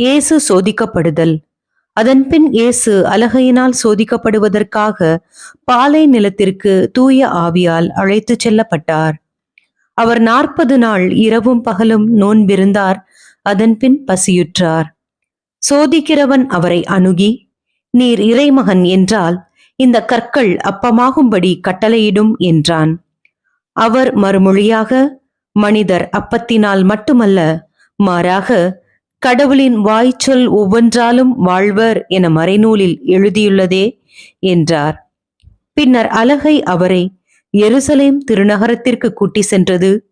இயேசு சோதிக்கப்படுதல். அதன்பின் இயேசு அலகையினால் சோதிக்கப்படுவதற்காக பாலை நிலத்திற்கு தூய ஆவியால் அழைத்துச் செல்லப்பட்டார். அவர் நாற்பது நாள் இரவும் பகலும் நோன்பிருந்தார் அதன்பின் பசியுற்றார். சோதிக்கிறவன் அவரை அணுகி நீர் இறைமகன் என்றால் இந்த கற்கள் அப்பமாகும்படி கட்டளையிடும் என்றான். அவர் மறுமொழியாக மனிதர் அப்பத்தினால் மட்டுமல்ல மாறாக கடவுளின் வாய்ச்சொல் ஒவ்வொன்றாலும் வாழ்வர் என மறைநூலில் எழுதியுள்ளதே என்றார். பின்னர் அலகை அவரை எருசலேம் திருநகரத்திற்கு கூட்டி சென்றது.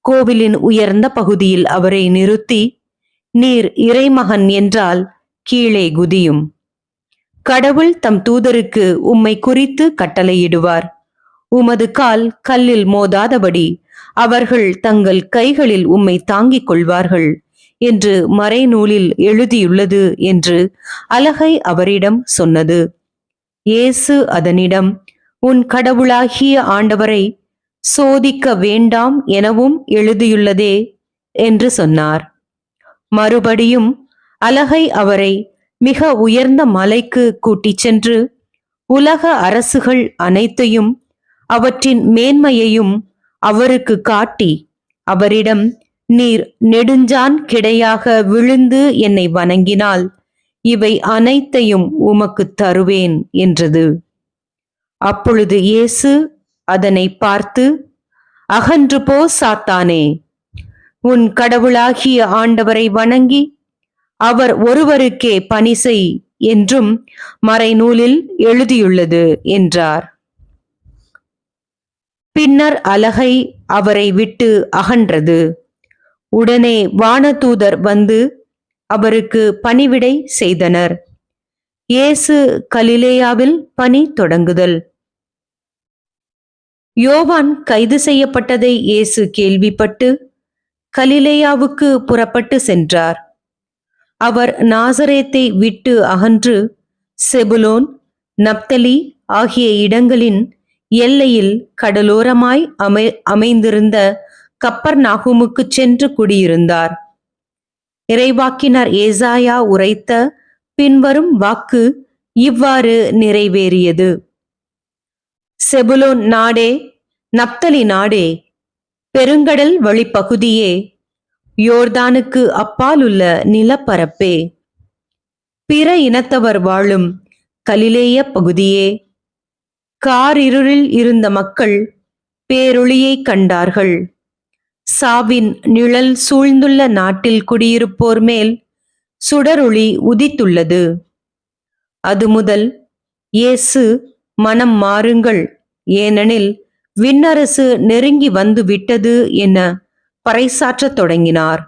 கோவிலின் உயர்ந்த பகுதியில் அவரை நிறுத்தி நீர் இறைமகன் என்றால் கீழே குதியும். கடவுள் தம் தூதருக்கு உம்மை குறித்து கட்டளையிடுவார். உமது கால் கல்லில் மோதாதபடி அவர்கள் தங்கள் கைகளில் உம்மை தாங்கிக் கொள்வார்கள். என்று மறைநூலில் எழுதியுள்ளது என்று அலகை அவரிடம் சொன்னது. இயேசு அதனிடம் உன் கடவுளாகிய ஆண்டவரை சோதிக்க வேண்டாம் எனவும் எழுதியுள்ளதே என்று சொன்னார். மறுபடியும் அலகை அவரை மிக உயர்ந்த மலைக்கு கூட்டிச் சென்று உலக அரசுகள் அனைத்தையும் அவற்றின் மேன்மையையும் அவருக்கு காட்டி அவரிடம் நீர் நெடுஞ்சான் கிடையாக விழுந்து என்னை வணங்கினால் இவை அனைத்தையும் உமக்கு தருவேன் என்றது. அப்பொழுது இயேசு அதனை பார்த்து அகன்று போ சாத்தானே! உன் கடவுளாகிய ஆண்டவரை வணங்கி அவர் ஒருவருக்கே பணி செய் என்றும் மறைநூலில் எழுதியுள்ளது என்றார். பின்னர் அலகை அவரை விட்டு அகன்றது. உடனே வானதூதர் வந்து அவருக்கு பணிவிடை செய்தனர். இயேசு கலிலேயாவில் பணி தொடங்குதல். யோவான் கைது செய்யப்பட்டதை இயேசு கேள்விப்பட்டு கலிலேயாவுக்கு புறப்பட்டு சென்றார். அவர் நாசரேத்தை விட்டு அகன்று செபுலோன் நப்தலி ஆகிய இடங்களின் எல்லையில் கடலோரமாய் அமை அமைந்திருந்த கப்பர் நாகுமுக்கு சென்று குடியிருந்தார். இறைவாக்கினர் ஏசாயா உரைத்த பின்வரும் வாக்கு இவ்வாறு நிறைவேறியது. செபுலோன் நாடே நப்தலி நாடே பெருங்கடல் வழிப்பகுதியே யோர்தானுக்கு அப்பாலுள்ள நிலப்பரப்பே. பிற இனத்தவர் வாழும் கலிலேய பகுதியே காரிருளில் இருந்த மக்கள் பேரொளியை கண்டார்கள். சாவின் நிழல் சூழ்ந்துள்ள நாட்டில் குடியிருப்போர் மேல் சுடரொளி உதித்துள்ளது. அது முதல் இயேசு மனம் மாறுங்கள் ஏனெனில் விண்ணரசு நெருங்கி வந்து விட்டது என பறைசாற்றத் தொடங்கினார்.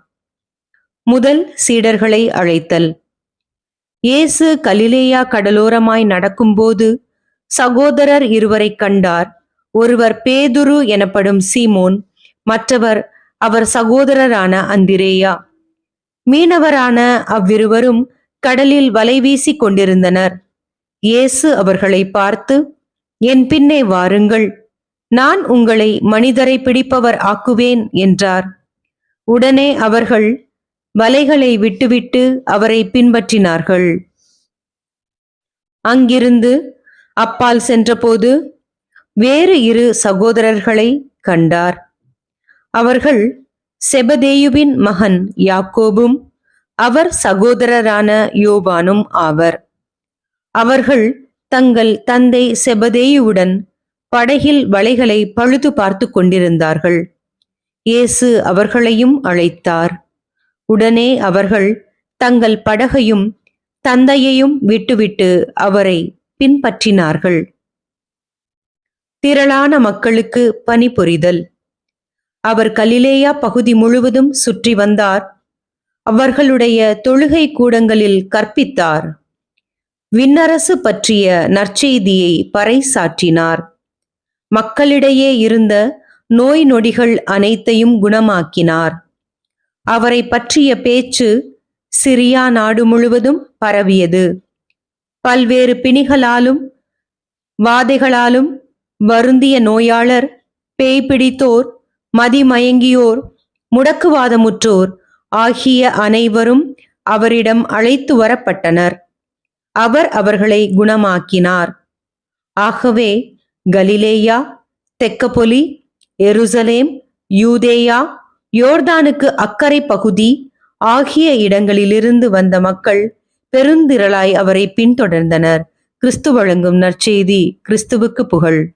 முதல் சீடர்களை அழைத்தல். இயேசு கலிலேயா கடலோரமாய் நடக்கும்போது சகோதரர் இருவரை கண்டார். ஒருவர் பேதுரு எனப்படும் சீமோன் மற்றவர் அவர் சகோதரரான அந்திரேயா. மீனவரான அவ்விருவரும் கடலில் வலை வீசிக் கொண்டிருந்தனர். இயேசு அவர்களை பார்த்து என் பின்னே வாருங்கள். நான் உங்களை மனிதரை பிடிப்பவர் ஆக்குவேன் என்றார். உடனே அவர்கள் வலைகளை விட்டுவிட்டு அவரை பின்பற்றினார்கள். அங்கிருந்து அப்பால் சென்றபோது வேறு இரு சகோதரர்களை கண்டார். அவர்கள் செபதேயுவின் மகன் யாக்கோபும் அவர் சகோதரரான யோவானும் ஆவர். அவர்கள் தங்கள் தந்தை செபதேயுவுடன் படகில் வலைகளை பழுது பார்த்து கொண்டிருந்தார்கள். இயேசு அவர்களையும் அழைத்தார். உடனே அவர்கள் தங்கள் படகையும் தந்தையையும் விட்டுவிட்டு அவரை பின்பற்றினார்கள். திரளான மக்களுக்கு பணிபுரிதல் அவர் கலிலேயா பகுதி முழுவதும் சுற்றி வந்தார். அவர்களுடைய தொழுகை கூடங்களில் கற்பித்தார். விண்ணரசு பற்றிய நற்செய்தியை பறைசாற்றினார். மக்களிடையே இருந்த நோய் நொடிகள் அனைத்தையும் குணமாக்கினார். அவரை பற்றிய பேச்சு சிரியா நாடு முழுவதும் பரவியது. பல்வேறு பிணிகளாலும் வாதைகளாலும் வருந்திய நோயாளர் பேய் பிடித்தோர் மதிமயங்கியோர் முடக்குவாதமுற்றோர் ஆகிய அனைவரும் அவரிடம் அழைத்து வரப்பட்டனர். அவர் அவர்களை குணமாக்கினார். ஆகவே கலிலேயா தெக்கப்பொலி எருசலேம் யூதேயா யோர்தானுக்கு அக்கறை பகுதி ஆகிய இடங்களிலிருந்து வந்த மக்கள் பெருந்திரளாய் அவரை பின்தொடர்ந்தனர். கிறிஸ்து வழங்கும் நற்செய்தி கிறிஸ்துவுக்கு புகழ்.